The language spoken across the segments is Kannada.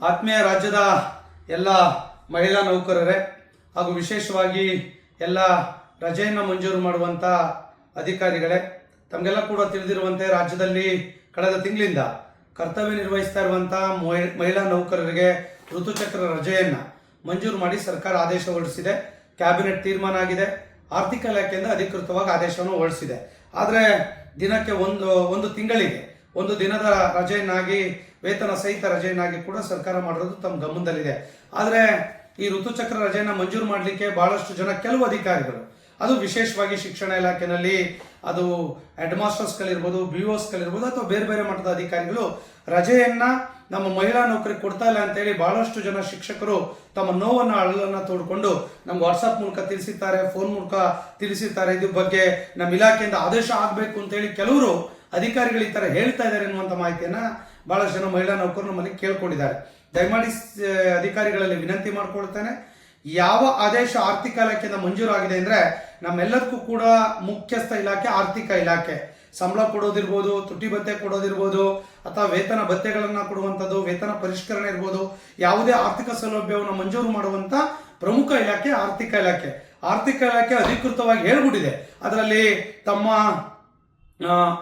ಆತ್ಮೀಯ ರಾಜ್ಯದ ಎಲ್ಲ ಮಹಿಳಾ ನೌಕರರೇ ಹಾಗೂ ವಿಶೇಷವಾಗಿ ಎಲ್ಲ ರಜೆಯನ್ನು ಮಂಜೂರು ಮಾಡುವಂಥ ಅಧಿಕಾರಿಗಳೇ, ತಮಗೆಲ್ಲ ಕೂಡ ತಿಳಿದಿರುವಂತೆ ರಾಜ್ಯದಲ್ಲಿ ಕಳೆದ ತಿಂಗಳಿಂದ ಕರ್ತವ್ಯ ನಿರ್ವಹಿಸ್ತಾ ಇರುವಂಥ ಮಹಿಳಾ ನೌಕರರಿಗೆ ಋತುಚಕ್ರ ರಜೆಯನ್ನು ಮಂಜೂರು ಮಾಡಿ ಸರ್ಕಾರ ಆದೇಶ ಹೊರಡಿಸಿದೆ. ಕ್ಯಾಬಿನೆಟ್ ತೀರ್ಮಾನ ಆಗಿದೆ. ಆರ್ಥಿಕ ಇಲಾಖೆಯಿಂದ ಅಧಿಕೃತವಾಗಿ ಆದೇಶವನ್ನು ಹೊರಡಿಸಿದೆ. ಆದರೆ ದಿನಕ್ಕೆ ಒಂದು ಒಂದು ತಿಂಗಳಿಗೆ ಒಂದು ದಿನದ ರಜೆಯನ್ನಾಗಿ, ವೇತನ ಸಹಿತ ರಜೆಯನ್ನಾಗಿ ಕೂಡ ಸರ್ಕಾರ ಮಾಡಿರೋದು ತಮ್ಮ ಗಮನದಲ್ಲಿದೆ. ಆದರೆ ಈ ಋತುಚಕ್ರ ರಜೆಯನ್ನು ಮಂಜೂರು ಮಾಡಲಿಕ್ಕೆ ಬಹಳಷ್ಟು ಜನ ಕೆಲವು ಅಧಿಕಾರಿಗಳು, ಅದು ವಿಶೇಷವಾಗಿ ಶಿಕ್ಷಣ ಇಲಾಖೆಯಲ್ಲಿ ಅದು ಹೆಡ್ ಮಾಸ್ಟರ್ಸ್ಗಳಿರ್ಬೋದು ಬಿ ಓಸ್ಗಳಿರ್ಬೋದು ಅಥವಾ ಬೇರೆ ಬೇರೆ ಮಟ್ಟದ ಅಧಿಕಾರಿಗಳು ರಜೆಯನ್ನು ನಮ್ಮ ಮಹಿಳಾ ನೌಕರಿ ಕೊಡ್ತಾ ಇಲ್ಲ ಅಂತೇಳಿ ಬಹಳಷ್ಟು ಜನ ಶಿಕ್ಷಕರು ತಮ್ಮ ನೋವನ್ನು, ಅಳಲನ್ನ ತೋಡಿಕೊಂಡು ನಮ್ಗೆ ವಾಟ್ಸಪ್ ಮೂಲಕ ತಿಳಿಸಿದ್ದಾರೆ ಫೋನ್ ಮೂಲಕ ತಿಳಿಸಿದ್ದಾರೆ ಇದ್ರ ಬಗ್ಗೆ ನಮ್ಮ ಇಲಾಖೆಯಿಂದ ಆದೇಶ ಆಗಬೇಕು ಅಂತೇಳಿ ಕೆಲವರು ಅಧಿಕಾರಿಗಳು ಈ ಥರ ಹೇಳ್ತಾ ಇದ್ದಾರೆ ಎನ್ನುವಂಥ ಮಾಹಿತಿಯನ್ನ ಭಾಳಷ್ಟು ಜನ ಮಹಿಳಾ ನೌಕರರು ನಮ್ಮಲ್ಲಿ ಕೇಳ್ಕೊಂಡಿದ್ದಾರೆ. ದಯಮಾಡಿ ಅಧಿಕಾರಿಗಳಲ್ಲಿ ವಿನಂತಿ ಮಾಡ್ಕೊಳ್ತೇನೆ. ಯಾವ ಆದೇಶ ಆರ್ಥಿಕ ಇಲಾಖೆಯಿಂದ ಮಂಜೂರಾಗಿದೆ ಅಂದ್ರೆ ನಮ್ಮೆಲ್ಲದಕ್ಕೂ ಕೂಡ ಮುಖ್ಯಸ್ಥ ಇಲಾಖೆ, ಆರ್ಥಿಕ ಇಲಾಖೆ. ಸಂಬಳ ಕೊಡೋದಿರ್ಬೋದು, ತುಟಿ ಭತ್ತೆ ಕೊಡೋದಿರ್ಬೋದು, ಅಥವಾ ವೇತನ ಭತ್ಯೆಗಳನ್ನು ಕೊಡುವಂಥದ್ದು, ವೇತನ ಪರಿಷ್ಕರಣೆ ಇರ್ಬೋದು, ಯಾವುದೇ ಆರ್ಥಿಕ ಸೌಲಭ್ಯವನ್ನು ಮಂಜೂರು ಮಾಡುವಂತ ಪ್ರಮುಖ ಇಲಾಖೆ ಆರ್ಥಿಕ ಇಲಾಖೆ. ಆರ್ಥಿಕ ಇಲಾಖೆ ಅಧಿಕೃತವಾಗಿ ಹೇಳ್ಬಿಟ್ಟಿದೆ. ಅದರಲ್ಲಿ ತಮ್ಮ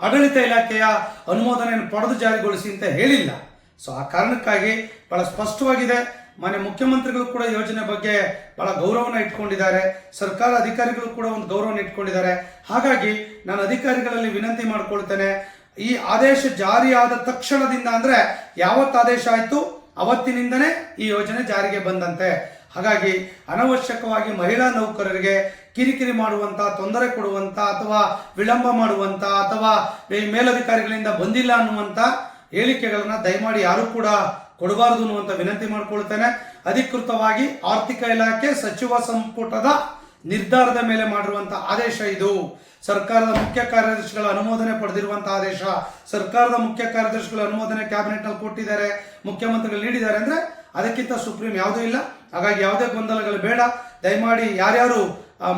ಆಡಳಿತ ಇಲಾಖೆಯ ಅನುಮೋದನೆಯನ್ನು ಪಡೆದು ಜಾರಿಗೊಳಿಸಿ ಅಂತ ಹೇಳಿಲ್ಲ. ಸೊ ಆ ಕಾರಣಕ್ಕಾಗಿ ಬಹಳ ಸ್ಪಷ್ಟವಾಗಿದೆ. ಮಾನ್ಯ ಮುಖ್ಯಮಂತ್ರಿಗಳು ಕೂಡ ಯೋಜನೆ ಬಗ್ಗೆ ಬಹಳ ಗೌರವನ ಇಟ್ಕೊಂಡಿದ್ದಾರೆ. ಸರ್ಕಾರ ಅಧಿಕಾರಿಗಳು ಕೂಡ ಒಂದು ಗೌರವನ ಇಟ್ಕೊಂಡಿದ್ದಾರೆ. ಹಾಗಾಗಿ ನಾನು ಅಧಿಕಾರಿಗಳಲ್ಲಿ ವಿನಂತಿ ಮಾಡ್ಕೊಳ್ತೇನೆ. ಈ ಆದೇಶ ಜಾರಿಯಾದ ತಕ್ಷಣದಿಂದ ಅಂದ್ರೆ ಯಾವತ್ತು ಆದೇಶ ಆಯ್ತು? ಅವತ್ತಿನಿಂದನೇ ಈ ಯೋಜನೆ ಜಾರಿಗೆ ಬಂದಂತೆ. ಹಾಗಾಗಿ ಅನವಶ್ಯಕವಾಗಿ ಮಹಿಳಾ ನೌಕರರಿಗೆ ಕಿರಿಕಿರಿ ಮಾಡುವಂತ, ತೊಂದರೆ ಕೊಡುವಂತ ಅಥವಾ ವಿಳಂಬ ಮಾಡುವಂತ ಅಥವಾ ಮೇಲಧಿಕಾರಿಗಳಿಂದ ಬಂದಿಲ್ಲ ಅನ್ನುವಂತ ಹೇಳಿಕೆಗಳನ್ನ ದಯಮಾಡಿ ಯಾರು ಕೂಡ ಕೊಡಬಾರದು ಅನ್ನುವಂತ ವಿನಂತಿ ಮಾಡಿಕೊಳ್ತೇನೆ. ಅಧಿಕೃತವಾಗಿ ಆರ್ಥಿಕ ಇಲಾಖೆ ಸಚಿವ ಸಂಪುಟದ ನಿರ್ಧಾರದ ಮೇಲೆ ಮಾಡಿರುವಂತ ಆದೇಶ ಇದು. ಸರ್ಕಾರದ ಮುಖ್ಯ ಕಾರ್ಯದರ್ಶಿಗಳ ಅನುಮೋದನೆ ಪಡೆದಿರುವಂತಹ ಆದೇಶ. ಸರ್ಕಾರದ ಮುಖ್ಯ ಕಾರ್ಯದರ್ಶಿಗಳ ಅನುಮೋದನೆ ಕ್ಯಾಬಿನೆಟ್ನಲ್ಲಿ ಕೊಟ್ಟಿದ್ದಾರೆ, ಮುಖ್ಯಮಂತ್ರಿಗಳು ನೀಡಿದ್ದಾರೆ ಅಂದ್ರೆ ಅದಕ್ಕಿಂತ ಸುಪ್ರೀಂ ಯಾವುದೂ ಇಲ್ಲ. ಹಾಗಾಗಿ ಯಾವುದೇ ಗೊಂದಲಗಳು ಬೇಡ. ದಯಮಾಡಿ ಯಾರ್ಯಾರು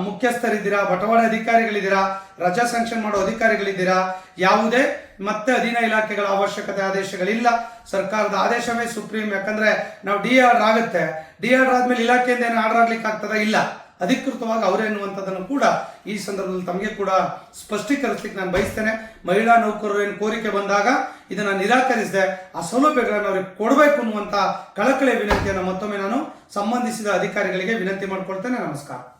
ಮುಖ್ಯಸ್ಥರಿದ್ದೀರಾ ಬಟವಾಡ ಅಧಿಕಾರಿಗಳಿದ್ದೀರಾ, ರಜಾ ಸ್ಯಾಂಕ್ಷನ್ ಮಾಡೋ ಅಧಿಕಾರಿಗಳಿದ್ದೀರಾ, ಯಾವುದೇ, ಮತ್ತೆ ಅಧೀನ ಇಲಾಖೆಗಳ ಅವಶ್ಯಕತೆ ಆದೇಶಗಳಿಲ್ಲ. ಸರ್ಕಾರದ ಆದೇಶವೇ ಸುಪ್ರೀಂ. ಯಾಕಂದ್ರೆ ನಾವು ಡಿ ಆರ್ಡರ್ ಆಗುತ್ತೆ. ಡಿ ಆರ್ಡರ್ ಆದ್ಮೇಲೆ ಇಲಾಖೆಯಿಂದ ಏನು ಆರ್ಡರ್ ಆಗ್ಲಿಕ್ಕೆ ಆಗ್ತದ ಇಲ್ಲ. ಅಧಿಕೃತವಾಗಿ ಅವರೇ ಎನ್ನುವಂಥದ್ದನ್ನು ಕೂಡ ಈ ಸಂದರ್ಭದಲ್ಲಿ ತಮಗೆ ಕೂಡ ಸ್ಪಷ್ಟೀಕರಿಸಲಿಕ್ಕೆ ನಾನು ಬಯಸ್ತೇನೆ. ಮಹಿಳಾ ನೌಕರರೇನು ಕೋರಿಕೆ ಬಂದಾಗ ಇದನ್ನು ನಿರಾಕರಿಸಿದೆ ಆ ಸೌಲಭ್ಯಗಳನ್ನು ಅವ್ರಿಗೆ ಕೊಡಬೇಕು ಅನ್ನುವಂಥ ಕಳಕಳಿಯ ವಿನಂತಿಯನ್ನು ಮತ್ತೊಮ್ಮೆ ನಾನು ಸಂಬಂಧಿಸಿದ ಅಧಿಕಾರಿಗಳಿಗೆ ವಿನಂತಿ ಮಾಡಿಕೊಳ್ತೇನೆ. ನಮಸ್ಕಾರ.